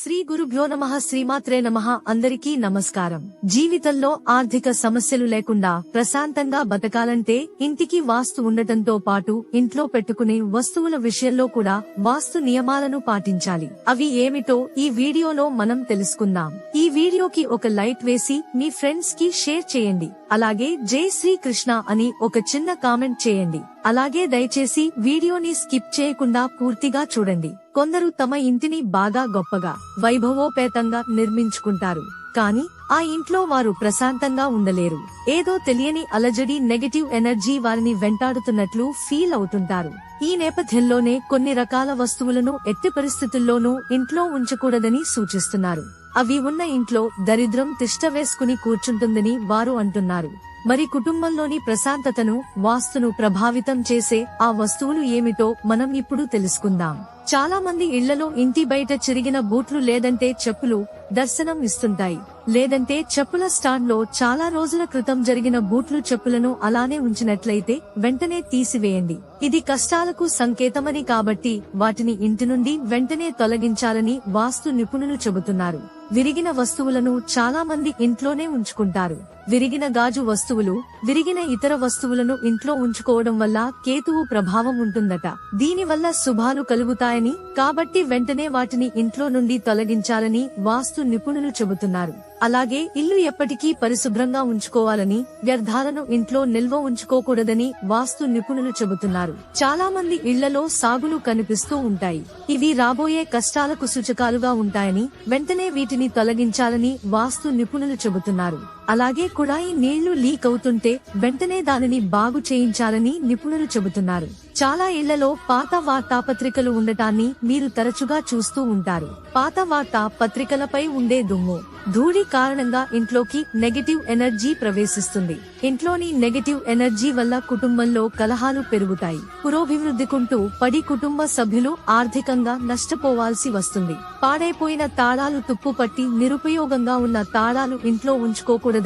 శ్రీ గురుభ్యో నమ శ్రీమాత్రే నమ అందరికీ నమస్కారం. జీవితంలో ఆర్థిక సమస్యలు లేకుండా ప్రశాంతంగా బతకాలంటే ఇంటికి వాస్తు ఉండటంతో పాటు ఇంట్లో పెట్టుకునే వస్తువుల విషయంలో కూడా వాస్తు నియమాలను పాటించాలి. అవి ఏమిటో ఈ వీడియోలో మనం తెలుసుకుందాం. ఈ వీడియోకి ఒక లైట్ వేసి మీ ఫ్రెండ్స్కి షేర్ చేయండి. అలాగే జై శ్రీ కృష్ణ అని ఒక చిన్న కామెంట్ చేయండి. అలాగే దయచేసి వీడియోని స్కిప్ చేయకుండా పూర్తిగా చూడండి. కొందరు తమ ఇంటిని బాగా గొప్పగా వైభవోపేతంగా నిర్మించుకుంటారు. కానీ ఆ ఇంట్లో వారు ప్రశాంతంగా ఉండలేరు. ఏదో తెలియని అలజడి నెగటివ్ ఎనర్జీ వారిని వెంటాడుతున్నట్లు ఫీల్ అవుతుంటారు. ఈ నేపథ్యంలోనే కొన్ని రకాల వస్తువులను ఎట్టి పరిస్థితుల్లోనూ ఇంట్లో ఉంచకూడదని సూచిస్తున్నారు. అవి ఉన్న ఇంట్లో దరిద్రం తిష్ట వేసుకుని కూర్చుంటుందని వారు అంటున్నారు. మరి కుటుంబంలోని ప్రశాంతతను వాస్తును ప్రభావితం చేసే ఆ వస్తువులు ఏమిటో మనం ఇప్పుడు తెలుసుకుందాం. చాలా మంది ఇళ్ళలో ఇంటి బయట చిరిగిన బూట్లు లేదంటే చెప్పులు దర్శనం ఇస్తుంటాయి. లేదంటే చెప్పుల స్టాండ్లో చాలా రోజుల క్రితం జరిగిన బూట్లు చెప్పులను అలానే ఉంచినట్లయితే వెంటనే తీసివేయండి. ఇది కష్టాలకు సంకేతమని కాబట్టి వాటిని ఇంటి నుండి వెంటనే తొలగించాలని వాస్తు నిపుణులు చెబుతున్నారు. విరిగిన వస్తువులను చాలా మంది ఇంట్లోనే ఉంచుకుంటారు. విరిగిన గాజు వస్తువులు విరిగిన ఇతర వస్తువులను ఇంట్లో ఉంచుకోవడం వల్ల కేతువు ప్రభావం ఉంటుందట. దీనివల్ల శుభాలు కలుగుతాయని కాబట్టి వెంటనే వాటిని ఇంట్లో నుండి తొలగించాలని వాస్తు నిపుణులు చెబుతున్నారు. అలాగే ఇల్లు ఎప్పటికీ పరిశుభ్రంగా ఉంచుకోవాలని వ్యర్థాలను ఇంట్లో నిల్వ ఉంచుకోకూడదని వాస్తు నిపుణులు చెబుతున్నారు. చాలా మంది ఇళ్ళలో సాగులు కనిపిస్తూ ఉంటాయి. ఇవి రాబోయే కష్టాలకు సూచకాలుగా ఉంటాయని వెంటనే వీటిని తొలగించాలని వాస్తు నిపుణులు చెబుతున్నారు. అలాగే కుళాయి నీళ్ళు లీక్ అవుతుంటే వెంటనే దానిని బాగు చేయించాలని నిపుణులు చెబుతున్నారు. చాలా ఇళ్ళలో పాత వార్తాపత్రికలు ఉండటాన్ని మీరు తరచుగా చూస్తూ ఉంటారు. పాత వార్తా పత్రికలపై ఉండే దుమ్ము ధూళి కారణంగా ఇంట్లోకి నెగటివ్ ఎనర్జీ ప్రవేశిస్తుంది. ఇంట్లోని నెగటివ్ ఎనర్జీ వల్ల కుటుంబంలో కలహాలు పెరుగుతాయి. పురోభివృద్ధికుంటూ పడి కుటుంబ సభ్యులు ఆర్థికంగా నష్టపోవాల్సి వస్తుంది. పాడైపోయిన తాళాలు తుప్పుపట్టి నిరుపయోగంగా ఉన్న తాళాలు ఇంట్లో ఉంచుకోకూడదు.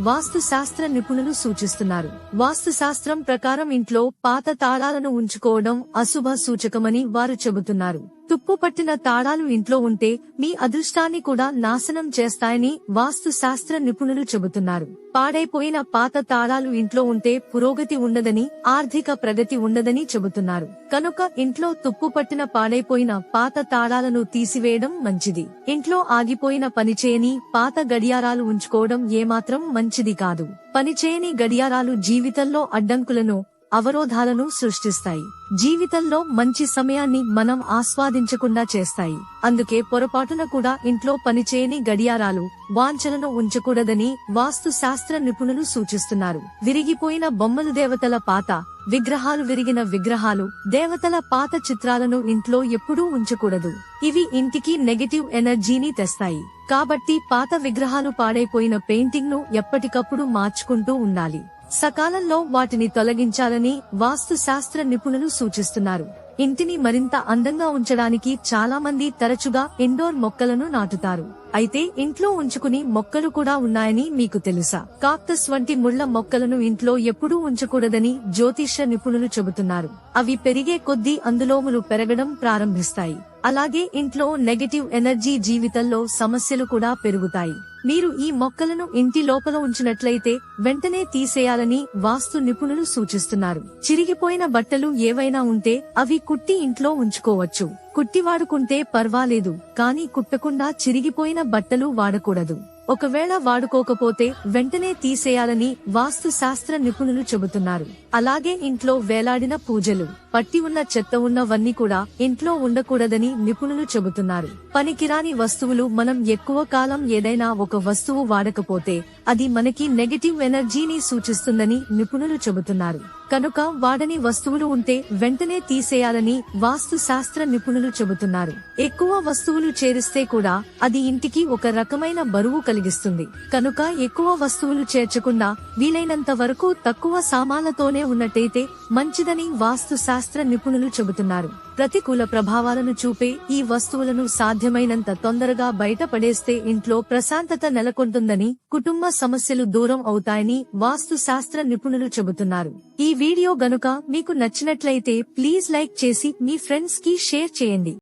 వాస్తు శాస్త్ర నిపుణులు సూచిస్తున్నారు. వాస్తు శాస్త్రం ప్రకారం ఇంట్లో పాత తాళాలను ఉంచుకోవడం అశుభ సూచకమని వారు చెబుతున్నారు. తుప్పుపట్టిన తాడాలు తాళాలు ఇంట్లో ఉంటే మీ అదృష్టాన్ని కూడా నాశనం చేస్తాయని వాస్తు శాస్త్ర నిపుణులు చెబుతున్నారు. పాడైపోయిన పాత తాళాలు ఇంట్లో ఉంటే పురోగతి ఉండదని ఆర్థిక ప్రగతి ఉండదని చెబుతున్నారు. కనుక ఇంట్లో తుప్పుపట్టిన పాడైపోయిన పాత తాళాలను తీసివేయడం మంచిది. ఇంట్లో ఆగిపోయిన పనిచేయని పాత గడియారాలు ఉంచుకోవడం ఏమాత్రం మంచిది కాదు. పనిచేయని గడియారాలు జీవితంలో అడ్డంకులను అవరోధాలను సృష్టిస్తాయి. జీవితంలో మంచి సమయాన్ని మనం ఆస్వాదించకుండా చేస్తాయి. అందుకే పొరపాటున కూడా ఇంట్లో పనిచేయని గడియారాలు వాంఛలను ఉంచకూడదని వాస్తు శాస్త్ర నిపుణులు సూచిస్తున్నారు. విరిగిపోయిన బొమ్మలు దేవతల పాత విగ్రహాలు విరిగిన విగ్రహాలు దేవతల పాత చిత్రాలను ఇంట్లో ఎప్పుడూ ఉంచకూడదు. ఇవి ఇంటికి నెగటివ్ ఎనర్జీని తెస్తాయి. కాబట్టి పాత విగ్రహాలు పాడైపోయిన పెయింటింగ్ను ఎప్పటికప్పుడు మార్చుకుంటూ ఉండాలి. సకాలంలో వాటిని తొలగించాలని వాస్తు శాస్త్ర నిపుణులు సూచిస్తున్నారు. ఇంటిని మరింత అందంగా ఉంచడానికి చాలా మంది తరచుగా ఇండోర్ మొక్కలను నాటుతారు. అయితే ఇంట్లో ఉంచుకుని మొక్కలు కూడా ఉన్నాయని మీకు తెలుసా? కాక్టస్ వంటి ముళ్ళ మొక్కలను ఇంట్లో ఎప్పుడూ ఉంచకూడదని జ్యోతిష నిపుణులు చెబుతున్నారు. అవి పెరిగే కొద్దీ అందులోములు పెరగడం ప్రారంభిస్తాయి. అలాగే ఇంట్లో నెగటివ్ ఎనర్జీ జీవితంలో సమస్యలు కూడా పెరుగుతాయి. మీరు ఈ మొక్కలను ఇంటి లోపల ఉంచినట్లయితే వెంటనే తీసేయాలని వాస్తు నిపుణులు సూచిస్తున్నారు. చిరిగిపోయిన బట్టలు ఏవైనా ఉంటే అవి కుట్టి ఇంట్లో ఉంచుకోవచ్చు. కుట్టి వాడుకుంటే పర్వాలేదు కానీ కుట్టకుండా చిరిగిపోయిన బట్టలు వాడకూడదు. ఒకవేళ వాడుకోకపోతే వెంటనే తీసేయాలని వాస్తు శాస్త్ర నిపుణులు చెబుతున్నారు. అలాగే ఇంట్లో వేలాడిన పూజలు. పట్టి ఉన్న చెత్త ఉన్నవన్నీ కూడా ఇంట్లో ఉండకూడదని నిపుణులు చెబుతున్నారు. పనికిరాని వస్తువులు మనం ఎక్కువ కాలం ఏదైనా ఒక వస్తువు వాడకపోతే అది మనకి నెగటివ్ ఎనర్జీని సూచిస్తుందని నిపుణులు చెబుతున్నారు. కనుక వాడని వస్తువులు ఉంటే వెంటనే తీసేయాలని వాస్తు శాస్త్ర నిపుణులు చెబుతున్నారు. ఎక్కువ వస్తువులు చేరిస్తే కూడా అది ఇంటికి ఒక రకమైన బరువు కలిగిస్తుంది. కనుక ఎక్కువ వస్తువులు చేర్చకుండా వీలైనంత వరకు తక్కువ సామాన్లతోనే ఉన్నట్టయితే మంచిదని వాస్తు శాస్త్ర శాస్త్ర నిపుణులు చెబుతున్నారు. ప్రతికూల ప్రభావాలను చూపే ఈ వస్తువులను సాధ్యమైనంత తొందరగా బయటపడేస్తే ఇంట్లో ప్రశాంతత నెలకొంటుందని కుటుంబ సమస్యలు దూరం అవుతాయని వాస్తు శాస్త్ర నిపుణులు చెబుతున్నారు. ఈ వీడియో గనుక మీకు నచ్చినట్లయితే ప్లీజ్ లైక్ చేసి మీ ఫ్రెండ్స్కి షేర్ చేయండి.